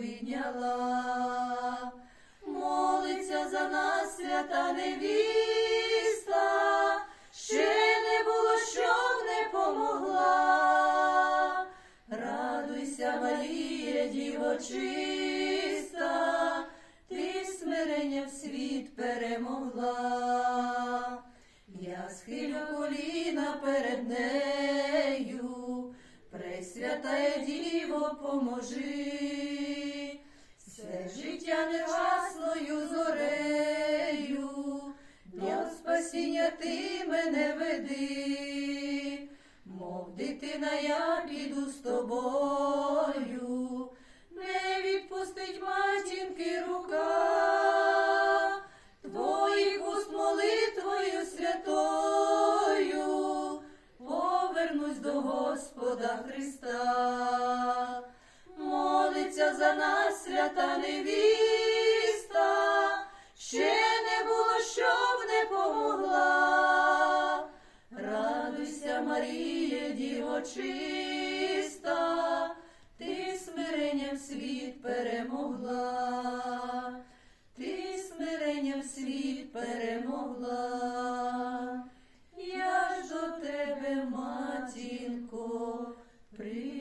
відняла, молиться за нас свята невіста, ще не було, щоб не помогла. Радуйся, Марія, діво чиста, ти смирення в світ перемогла. Я схилю коліна перед нею, Пресвятая Діво, поможи, життя негасною зорею, до спасіння ти мене веди, мов дитина, я піду з тобою, не відпустить матінки рука, твоїх уст молитвою святою, повернусь до Господа Христа, молиться за нас свята невіста, ще не було, щоб не помогла. Радуйся, Марія, діво чиста, ти смиренням світ перемогла, ти смиренням світ перемогла. Я ж до тебе, матінко, при